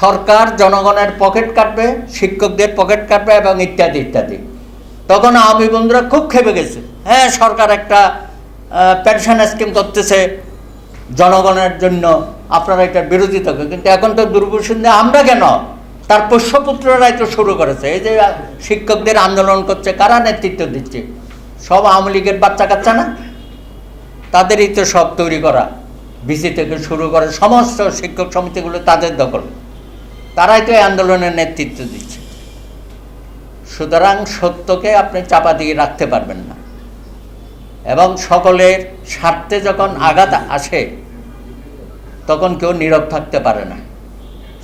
সরকার জনগণের পকেট কাটবে, শিক্ষকদের পকেট কাটবে এবং ইত্যাদি ইত্যাদি। তখন আওয়ামী বন্ধুরা খুব খেপে গেছে। হ্যাঁ সরকার একটা পেনশন স্কিম করতেছে জনগণের জন্য। আপনারা এটার বিরোধিতা করেন কিন্তু এখন তো দুর্বসন্ধে আমরা কেন? তার পোষ্যপুত্ররাই তো শুরু করেছে। এই যে শিক্ষকদের আন্দোলন করছে, কারা নেতৃত্ব দিচ্ছে? সব আওয়ামী লীগের বাচ্চা কাচ্চা না? তাদেরই তো সব তৈরি করা। বিসি থেকে শুরু করে সমস্ত শিক্ষক সমিতিগুলো তাদের দখল। তারাই তো এই আন্দোলনের নেতৃত্ব দিচ্ছে। সুতরাং সত্যকে আপনি চাপা দিয়ে রাখতে পারবেন না। এবং সকলের স্বার্থে যখন আঘাত আসে, তখন কেউ নীরব থাকতে পারে না।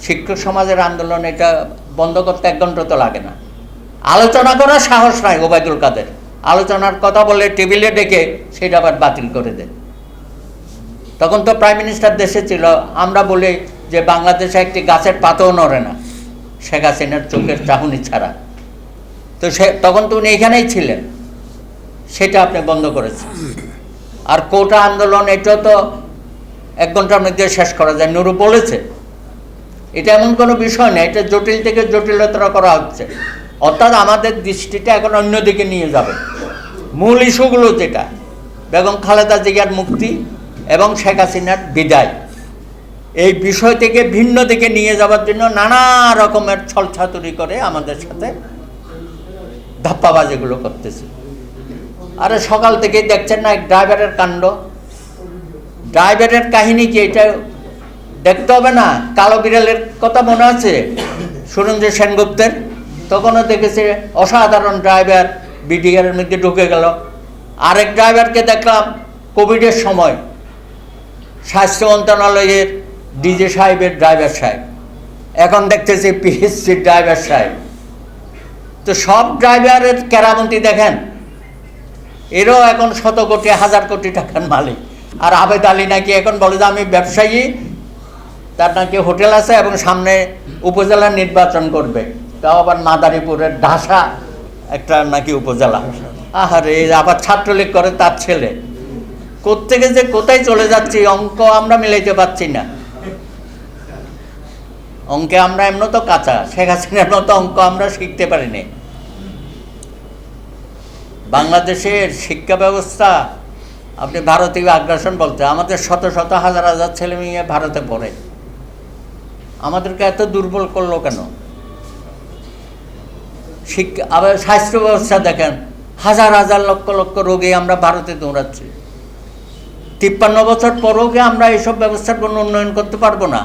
শিক্ষক সমাজের আন্দোলন এটা বন্ধ করতে এক ঘণ্টা তো লাগে না। আলোচনা করার সাহস নাই ওবায়দুল কাদের। আলোচনার কথা বলে টেবিলে ডেকে সেটা আবার বাতিল করে দেয়। তখন তো প্রাইম মিনিস্টার দেশে ছিল, আমরা বলি যে বাংলাদেশে একটি গাছের পাতাও নড়ে না, শেখ হাসিনার চোখের চাহনি ছাড়া। তো সে, তখন তো উনি এখানেই ছিলেন। সেটা আপনি বন্ধ করেছেন। আর কোটা আন্দোলন এটা তো এক ঘণ্টার মধ্যে শেষ করা যায়, নুরু বলেছে। এটা এমন কোনো বিষয় না, এটা জটিল থেকে জটিলতর করা হচ্ছে। অর্থাৎ আমাদের দৃষ্টিটা এখন অন্যদিকে নিয়ে যাবে। মূল ইস্যুগুলো যেটা, বেগম খালেদা জিয়ার মুক্তি এবং শেখ হাসিনার বিদায়। এই বিষয় থেকে ভিন্ন দিকে নিয়ে যাওয়ার জন্য নানা রকমের ছলছাতুরি করে আমাদের সাথে ধাপ্পাবাজিগুলো করতেছে। আরে সকাল থেকেই দেখছেন না, এক ড্রাইভারের কাণ্ড। ড্রাইভারের কাহিনী কি এটা দেখতে হবে না? কালো বিড়ালের কথা মনে আছে? সুরেন্দ্র সেনগুপ্তের? তখনও দেখেছে অসাধারণ ড্রাইভার বিডিআরের মধ্যে ঢুকে গেল। আরেক ড্রাইভারকে দেখলাম কোভিডের সময়। স্বাস্থ্য মন্ত্রণালয়ের ডিজে সাহেবের ড্রাইভার সাহেব। এখন দেখতেছি পিএসসির ড্রাইভার সাহেব। তো সব ড্রাইভারের কেরামতি দেখেন। এরও এখন শত কোটি, হাজার কোটি টাকার মালিক। আর আবেদ আলী নাকি এখন বলে যে, আমি ব্যবসায়ী, তার নাকি হোটেল আছে এবং সামনে উপজেলা নির্বাচন করবে। তাও আবার মাদারীপুরের ঢাসা, একটা নাকি উপজেলা। আহারে আবার ছাত্রলীগ করে তার ছেলে। কোত্থেকে যে কোথায় চলে যাচ্ছি, অঙ্ক আমরা মিলাইতে পারছি না। অঙ্কে আমরা এমন তো কাঁচা, শেখ হাসিনার মতো অঙ্ক আমরা শিখতে পারিনি। বাংলাদেশের শিক্ষা ব্যবস্থা, আপনি ভারতীয় আগ্রাসন বলতে, আমাদের শত শত হাজার হাজার ছেলে মেয়ে ভারতে পড়ে। আমাদেরকে এত দুর্বল করল কেন? শিক্ষা, আবার স্বাস্থ্য ব্যবস্থা দেখেন, হাজার হাজার লক্ষ লক্ষ রোগী আমরা ভারতে দৌড়াচ্ছি। তিপ্পান্ন বছর পরেও কি আমরা এইসব ব্যবস্থার কোনো উন্নয়ন করতে পারব না?